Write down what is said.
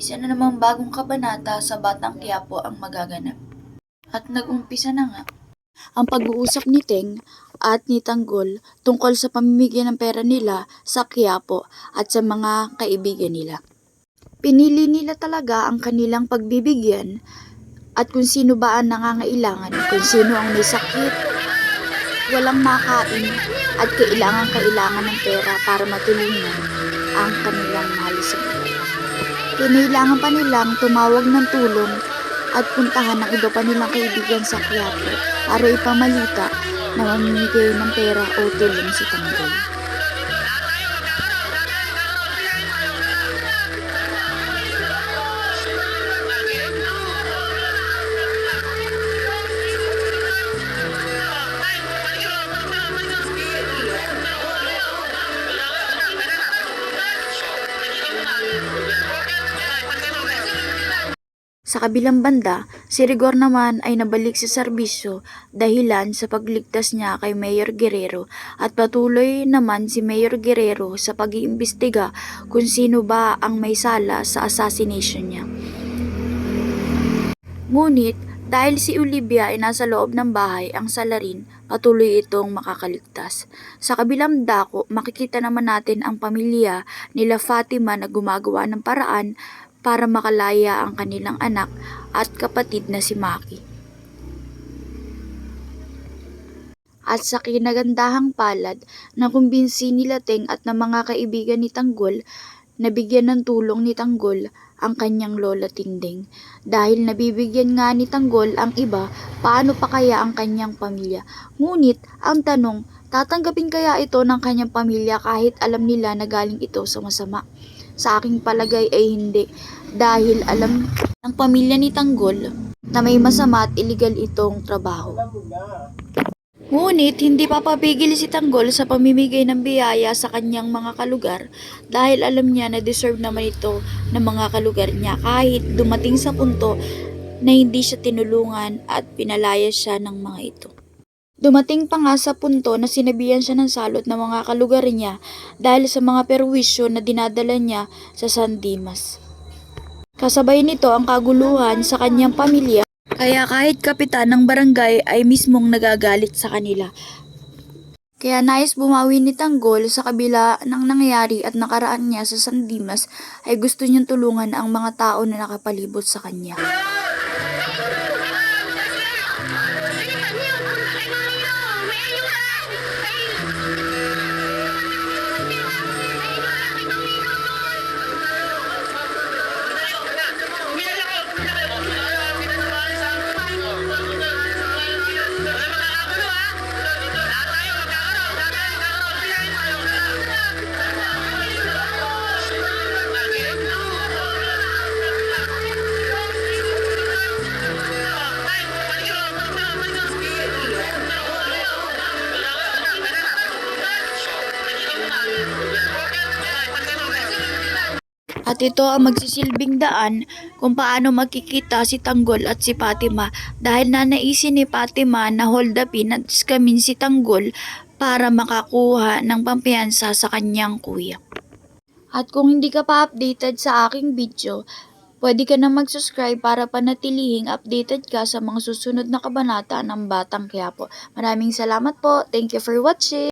Isa na namang bagong kabanata sa Batang Quiapo ang magaganap. At nag-umpisa na nga ang pag-uusap ni Teng at ni Tanggol tungkol sa pamimigay ng pera nila sa Quiapo at sa mga kaibigan nila. Pinili nila talaga ang kanilang pagbibigyan at kung sino ba ang nangangailangan, kung sino ang may sakit, walang makain at kailangan-kailangan ng pera para matulungan ang kanilang mahal sa buhay. Kinailangan pa nilang tumawag ng tulong at puntahan ng iba pa nilang kaibigan sa Quiapo para ipamalita na mamimigay ng pera o tulong si Tanggol. Sa kabilang banda, si Rigor naman ay nabalik sa serbisyo dahilan sa pagligtas niya kay Mayor Guerrero at patuloy naman si Mayor Guerrero sa pag-iimbestiga kung sino ba ang may sala sa assassination niya. Ngunit dahil si Olivia ay nasa loob ng bahay, ang salarin patuloy itong makakaligtas. Sa kabilang dako, makikita naman natin ang pamilya nila Fatima na gumagawa ng paraan para makalaya ang kanilang anak at kapatid na si Maki. At sa kinagandahang palad na kumbinsi nila Teng at ng mga kaibigan ni Tanggol, nabigyan ng tulong ni Tanggol ang kanyang lola Tinding. Dahil nabibigyan nga ni Tanggol ang iba, paano pa kaya ang kanyang pamilya? Ngunit, ang tanong, tatanggapin kaya ito ng kanyang pamilya kahit alam nila na galing ito sa masama? Sa aking palagay ay hindi dahil alam ng pamilya ni Tanggol na may masama at illegal itong trabaho. Ngunit hindi papapigil si Tanggol sa pamimigay ng biyaya sa kanyang mga kalugar dahil alam niya na deserve naman ito ng mga kalugar niya kahit dumating sa punto na hindi siya tinulungan at pinalaya siya ng mga ito. Dumating pa nga sa punto na sinabihan siya ng salot ng mga kalugar niya dahil sa mga perwisyo na dinadala niya sa San Dimas. Kasabay nito ang kaguluhan sa kanyang pamilya kaya kahit kapitan ng barangay ay mismong nagagalit sa kanila. Kaya nais bumawi ni Tanggol sa kabila ng nangyayari at nakaraan niya sa San Dimas ay gusto niyang tulungan ang mga tao na nakapalibot sa kanya. At ito ang magsisilbing daan kung paano magkikita si Tanggol at si Fatima dahil nanaisin ni Fatima na hold upin at skamin si Tanggol para makakuha ng pampiyansa sa kanyang kuya. At kung hindi ka pa updated sa aking video, pwede ka na mag-subscribe para panatilihing updated ka sa mga susunod na kabanata ng Batang Quiapo. Maraming salamat po. Thank you for watching.